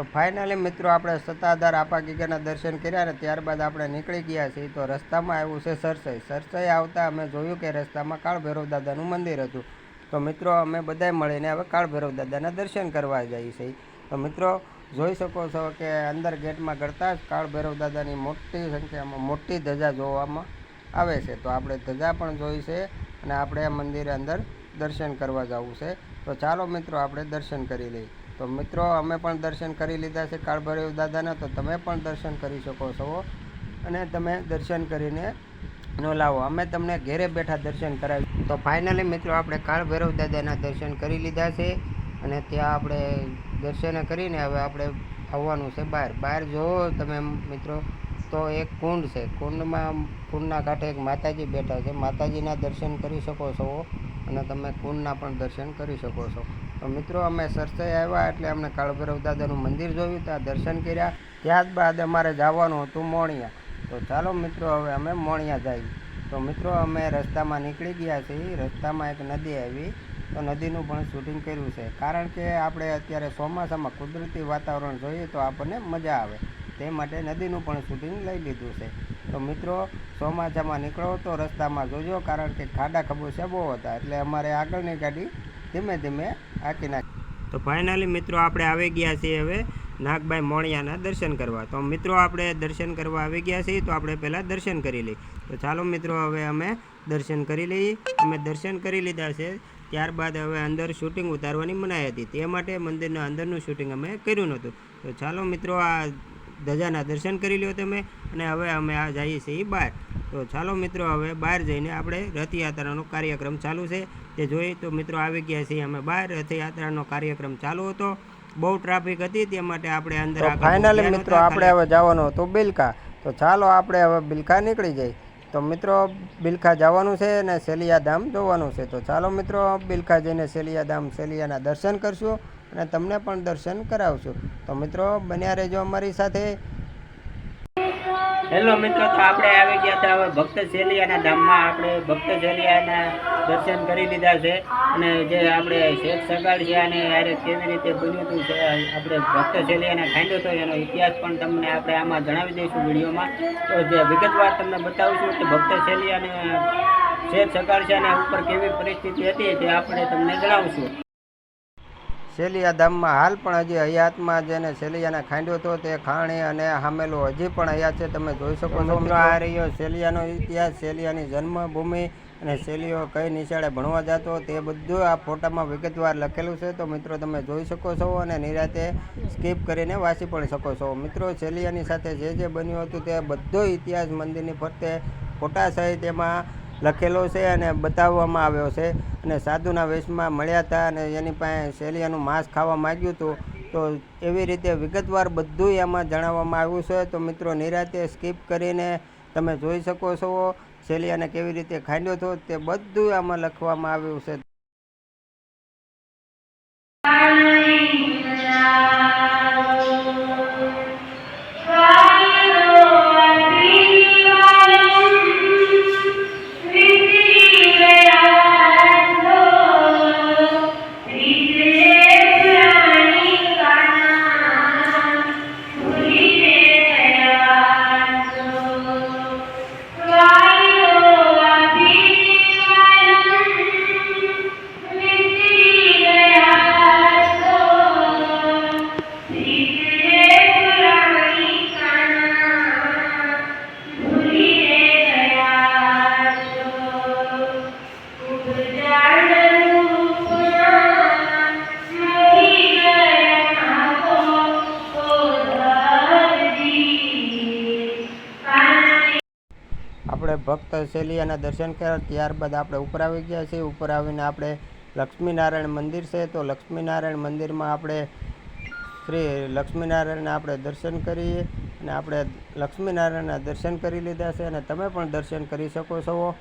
તો ફાઇનલી મિત્રો આપણે સત્તાધાર આપા ગીગાના દર્શન કર્યા ને ત્યારબાદ આપણે નીકળી ગયા છીએ. તો રસ્તામાં આવ્યું છે સરસઈ. સરસઈ આવતા અમે જોયું કે રસ્તામાં કાળભૈરવ દાદાનું મંદિર હતું. તો મિત્રો અમે બધાય મળીને હવે કાળભૈરવ દાદાના દર્શન કરવા જઈએ છીએ તો મિત્રો જોઈ શકો છો કે અંદર ગેટમાં ગળતા જ કાળભૈરવ દાદાની મોટી સંખ્યામાં મોટી ધજા જોવામાં આવે છે. તો આપણે ધજા પણ જોઈ છે અને આપણે મંદિરે અંદર દર્શન કરવા જવું છે. તો ચાલો મિત્રો આપણે દર્શન કરી લઈએ. તો મિત્રો, અમે પણ દર્શન કરી લીધા છે કાળભૈરવ દાદાના, તો તમે પણ દર્શન કરી શકો છો અને તમે દર્શન કરીને નો લાવો. અમે તમને ઘેરે બેઠા દર્શન કરાવી તો ફાઇનલી મિત્રો, આપણે કાળભૈરવ દાદાના દર્શન કરી લીધા છે અને ત્યાં આપણે દર્શન કરીને હવે આપણે આવવાનું છે બહાર. બહાર જુઓ તમે મિત્રો, તો એક કુંડ છે. કુંડમાં, કુંડના કાંઠે એક માતાજી બેઠા છે. માતાજીના દર્શન કરી શકો છો અને તમે કુંડના પણ દર્શન કરી શકો છો. તો મિત્રો, અમે સરસાઈ આવ્યા એટલે અમને કાળભૈરવ દાદાનું મંદિર જોયું, ત્યાં દર્શન કર્યા. ત્યારબાદ અમારે જવાનું હતું મોણિયા. તો ચાલો મિત્રો, હવે અમે મોણિયા જઈએ. તો મિત્રો, અમે રસ્તામાં નીકળી ગયા છીએ. રસ્તામાં એક નદી આવી. તો નદીનું પણ શૂટિંગ કર્યું છે. કારણ કે આપણે અત્યારે ચોમાસામાં કુદરતી વાતાવરણ જોઈએ તો આપણને મજા આવે. તે માટે નદીનું પણ શૂટિંગ લઈ લીધું છે. તો મિત્રો, ચોમાસામાં નીકળો તો રસ્તામાં જોજો, કારણ કે ખાડા ખબોચિયા બહુ હતા. એટલે અમારે આગળની ગાડી ધીમે ધીમે તો ફાઇનલી મિત્રો આપણે આવી ગયા છીએ હવે નાગભાઈ મોણિયાના દર્શન કરવા. તો મિત્રો આપણે દર્શન કરવા આવી ગયા છીએ તો આપણે પહેલાં દર્શન કરી લઈએ. તો ચાલો મિત્રો હવે અમે દર્શન કરી લઈએ. અમે દર્શન કરી લીધા છે. ત્યારબાદ હવે અંદર શૂટિંગ ઉતારવાની મનાઈ હતી. તે માટે મંદિરના અંદરનું શૂટિંગ અમે કર્યું નહોતું. તો ચાલો મિત્રો આ ધજાના દર્શન કરી લ્યો તમે અને હવે અમે આ જઈએ છીએ બહાર. તો ચાલો મિત્રો હવે બહાર જઈને આપણે રથયાત્રાનો કાર્યક્રમ ચાલુ છે. તે જોઈ તો મિત્રો આવી ગયા છીએ અમે બહાર. રથયાત્રાનો કાર્યક્રમ ચાલુ હતો. બહુ ટ્રાફિક હતી તે માટે આપણે અંદર ફાઇનલી મિત્રો આપણે હવે જવાનું હતું બિલકા. તો ચાલો આપણે હવે બિલકા નીકળી જઈએ. તો મિત્રો બિલખા જવાનું છે અને સેલિયા ધામ જોવાનું છે. તો ચાલો મિત્રો બિલખા જઈને સેલિયા ધામ સેલિયાના દર્શન કરશું અને તમને પણ દર્શન કરાવશું. તો મિત્રો બન્યા રહેજો અમારી સાથે. હેલો મિત્રો, તો આપણે આવી ગયા હતા હવે ભક્ત શેલિયાના ધામમાં. આપણે ભક્ત શેલિયાના દર્શન કરી લીધા છે અને જે આપણે શેખ સગાડ છે અને યારે કેવી રીતે બન્યું હતું આપણે ભક્ત શેલિયાના ખાંડ્યો હતો એનો ઇતિહાસ પણ તમને આપણે આમાં જણાવી દઈશું વિડીયોમાં. તો જે વિગતવાર તમને બતાવીશું કે ભક્ત શેલિયાને શેખ સગાડ છે અને ઉપર કેવી પરિસ્થિતિ હતી તે આપણે તમને જણાવશું. શેલિયા ધામમાં હાલ પણ હજી હયાતમાં જેને શેલિયાને ખાંડ્યો હતો તે ખાણી અને હામેલો હજી પણ હયાત છે. તમે જોઈ શકો છો મિત્રો આ રહ્યો શેલિયાનો ઇતિહાસ શેલિયાની જન્મભૂમિ અને શેલીઓ કઈ નિશાળે ભણવા જતો તે બધું આ ફોટામાં વિગતવાર લખેલું છે. તો મિત્રો તમે જોઈ શકો છો અને નિરાતે સ્કીપ કરીને વાંચી પણ શકો છો. મિત્રો શેલિયાની સાથે જે જે બન્યું હતું તે બધો ઇતિહાસ મંદિરની ફરતે ફોટા સહિત એમાં લખેલો છે અને બતાવવામાં આવ્યો છે. અને સાધુના વેશમાં મળ્યા હતા અને એની પાસે શેલિયાનું માંસ ખાવા માગ્યું હતું. તો એવી રીતે વિગતવાર બધું એમાં જણાવવામાં આવ્યું છે. તો મિત્રો, નિરાતે સ્કીપ કરીને તમે જોઈ શકો છો શેલિયાને કેવી રીતે ખાંડ્યો હતો તે બધું આમાં લખવામાં આવ્યું છે. ભક્ત શૈલિયાના દર્શન કર્યા, ત્યારબાદ આપણે ઉપર આવી ગયા છીએ. ઉપર આવીને આપણે લક્ષ્મીનારાયણ મંદિર છે, તો લક્ષ્મીનારાયણ મંદિરમાં આપણે શ્રી લક્ષ્મીનારાયણના આપણે દર્શન કરીએ અને આપણે લક્ષ્મીનારાયણના દર્શન કરી લીધા છે અને તમે પણ દર્શન કરી શકો છો.